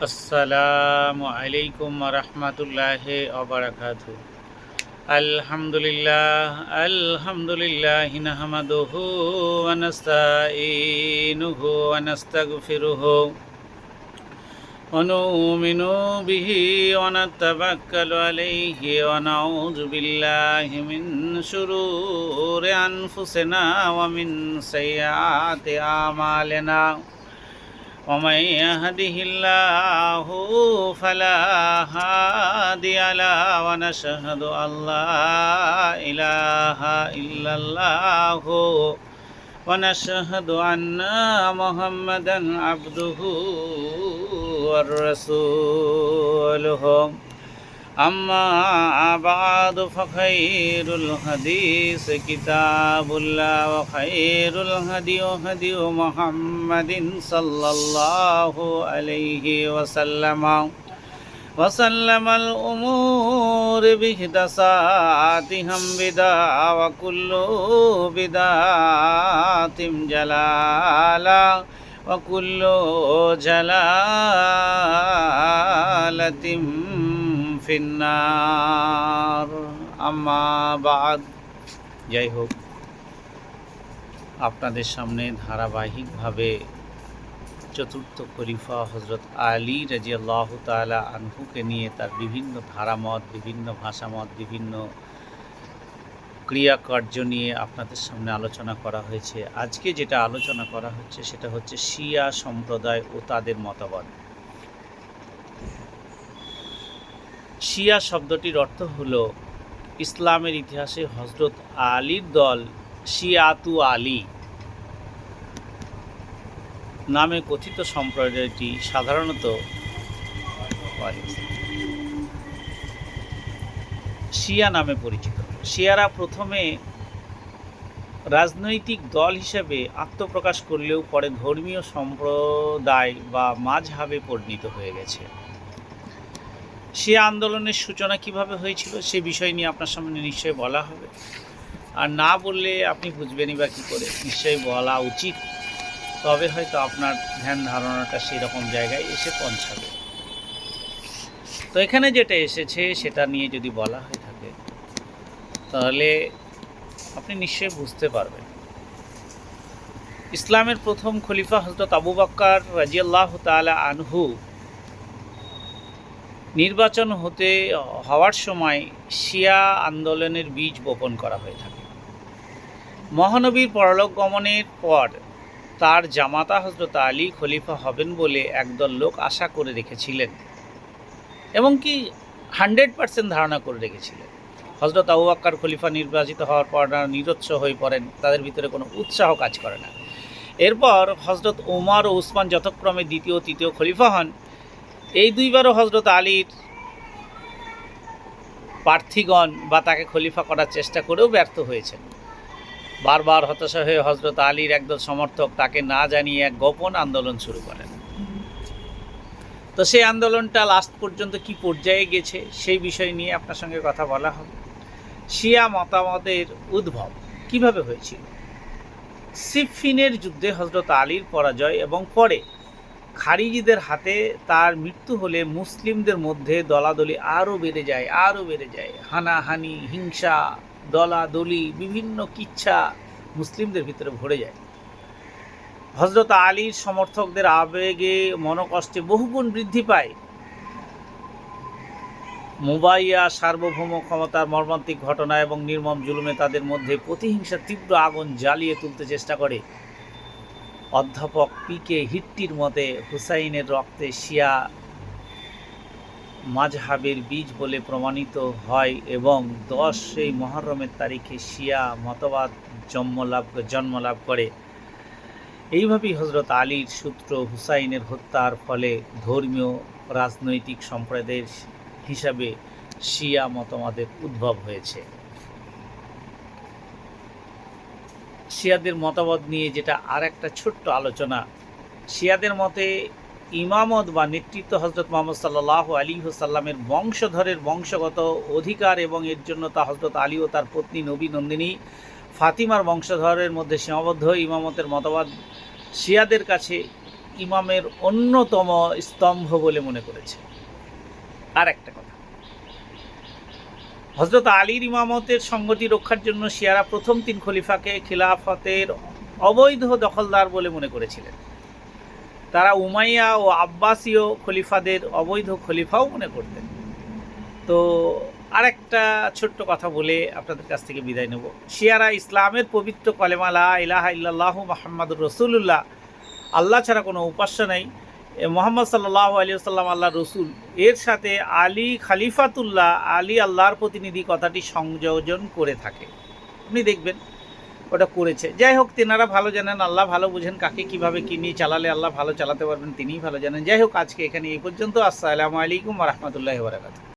আসসালামু আলাইকুম রহমতুল্লাহ ওবরাকাত আলহামদুলিল্লাহ আলহামদুলিল্লাহ নাহমাদুহু ওয়া নাস্তাঈনুহু ওয়া নাস্তাগফিরুহু ونؤمن به ونتوكل عليه ونعوذ بالله من شرور أنفسنا ومن سيئات أعمالنا ومن يهده الله فلا هادي له ونشهد أن لا إله إلا الله ونشهد أن محمدا عبده ورسوله أما بعد فخير الحديث كتاب الله وخير الهدي هدي محمد صلى الله عليه وسلم وسلم الأمور بهدساتهم بدعة وكل بدعة جلالة وكل جلالة في النار أما بعد যাই হোক আপনাদের সামনে ধারাবাহিকভাবে চতুর্থ খলিফা হজরত আলী রাজিয়াল্লাহ তালা আনহুকে নিয়ে তার বিভিন্ন ধারামত বিভিন্ন ভাষামত বিভিন্ন ক্রিয়াকার্য নিয়ে আপনাদের সামনে আলোচনা করা হয়েছে আজকে যেটা আলোচনা করা হচ্ছে সেটা হচ্ছে শিয়া সম্প্রদায় ও তাদের মতবাদ শিয়া শব্দটির অর্থ হলো ইসলামের ইতিহাসে হজরত আলীর দল শিয়াতু আলী নামে কথিত সম্প্রদায়টি সাধারণত শিয়া নামে পরিচিত। শিয়ারা প্রথমে রাজনৈতিক দল হিসেবে আত্মপ্রকাশ করলেও পরে ধর্মীয় সম্প্রদায় বা মাঝহাবে পরিণত হয়ে গেছে। শিয়া আন্দোলনের সূচনা কীভাবে হয়েছিল সে বিষয় নিয়ে আপনার সামনে নিশ্চয়ই বলা হবে। আর না বললে আপনি বুঝবেনই বা কী করে, নিশ্চয়ই বলা উচিত। তবে হয়তো আপনার ধ্যান ধারণাটা সেই রকম জায়গায় এসে পৌঁছাবে। তো এখানে যেটা এসেছে সেটা নিয়ে যদি বলা হয়ে থাকে, তাহলে আপনি নিশ্চয়ই বুঝতে পারবেন। ইসলামের প্রথম খলিফা হজরত আবু বাক্কার রাজিয়াল্লাহ তালা আনহু নির্বাচন হতে, হওয়ার সময় শিয়া আন্দোলনের বীজ বপন করা হয়ে থাকে। মহানবীর পরলোক গমনের পর তার জামাতা হজরত আলী খলিফা হবেন বলে একদল লোক আশা করে রেখেছিলেন এবং কি হান্ড্রেড পার্সেন্ট ধারণা করে রেখেছিলেন। হজরত আবু আক্কার খলিফা নির্বাচিত হওয়ার পর নিরচ্ছ হয়ে পড়েন, তাদের ভিতরে কোনো উৎসাহ কাজ করে না। এরপর হজরত ওমার ও উসমান যথাক্রমে দ্বিতীয় তৃতীয় খলিফা হন। এই দুইবারও হজরত আলীর প্রার্থীগণ বা তাকে খলিফা করার চেষ্টা করেও ব্যর্থ হয়েছেন। বারবার হতাশা হয়ে হজরত আলীর একদল সমর্থক তাকে না জানিয়ে এক গোপন আন্দোলন শুরু করেন। তো সেই আন্দোলনটা লাস্ট পর্যন্ত কি পর্যায়ে গেছে সেই বিষয় নিয়ে আপনার সঙ্গে কথা বলা হবে। শিয়া মতামতের উদ্ভব কীভাবে হয়েছিল? সিফিনের যুদ্ধে হজরত আলীর পরাজয় এবং পরে খারিজিদের হাতে তার মৃত্যু হলে মুসলিমদের মধ্যে দলাদলি আরও বেড়ে যায়, আরও বেড়ে যায়। হানাহানি, হিংসা, দলাদলি, বিভিন্ন কিচ্ছা মুসলিমদের ভিতরে ভরে যায়। হজরত আলীর সমর্থকদের আবেগে, মনকষ্টে বহুগুণ বৃদ্ধি পায়। মুবাইয়া সার্বভৌম ক্ষমতার মর্মান্তিক ঘটনা এবং নির্মম জুলুমে তাদের মধ্যে প্রতিহিংসার তীব্র আগুন জ্বালিয়ে তুলতে চেষ্টা করে। অধ্যাপক পি কে হিট্টির মতে হুসাইনের রক্তে শিয়া মাঝহাবের বীজ বলে প্রমাণিত হয় এবং দশ সেই মহরমের তারিখে শিয়া মতবাদ জন্মলাভ জন্মলাভ করে। এইভাবেই হজরত আলীর সূত্র হুসাইনের হত্যার ফলে ধর্মীয়, রাজনৈতিক সম্প্রদায়ের হিসাবে শিয়া মতবাদের উদ্ভব হয়েছে। শিয়াদের মতামত নিয়ে যেটা আর একটা ছোট্ট আলোচনা। শিয়াদের মতে ইমামত বা নেতৃত্ব হজরত মোহাম্মদ সাল্লাহ আলী সাল্লামের বংশধরের বংশগত অধিকার এবং এর জন্য তা হজরত আলী ও তার পত্নী নবী নন্দিনী ফাতিমার বংশধরের মধ্যে সীমাবদ্ধ ইমামতের মতবাদ শিয়াদের কাছে ইমামের অন্যতম স্তম্ভ বলে মনে করেছে। আর একটা কথা। হজরত আলীর ইমামতের সঙ্গতি রক্ষার জন্য শিয়ারা প্রথম তিন খলিফাকে খিলাফতের অবৈধ দখলদার বলে মনে করেছিলেন। তারা উমাইয়া ও আব্বাসীয় খলিফাদের অবৈধ খলিফাও মনে করতেন। তো আরেকটা ছোট্ট কথা বলে আপনাদের কাছ থেকে বিদায় নেব। শিয়ারা ইসলামের পবিত্র কলেমালা ইলাহা ইল্লাল্লাহু মোহাম্মদুর রসুল্লাহ আল্লাহ ছাড়া কোনো উপাস্য নেই। মোহাম্মদ সাল্লাহ আলী সাল্লাম আল্লাহ রসুল। এর সাথে আলী খালিফাতুল্লাহ, আলী আল্লাহর প্রতিনিধি কথাটি সংযোজন করে থাকে। আপনি দেখবেন ওটা করেছে। যাই হোক, তেনারা ভালো জানেন, আল্লাহ ভালো বুঝেন কাকে কীভাবে, কি নিয়ে চালালে আল্লাহ ভালো চালাতে পারবেন, তিনিই ভালো জানেন। যাই হোক, আজকে এখানে এই পর্যন্ত। আসসালামু আলাইকুম রহমতুল্লাহ বারাকাতুহ।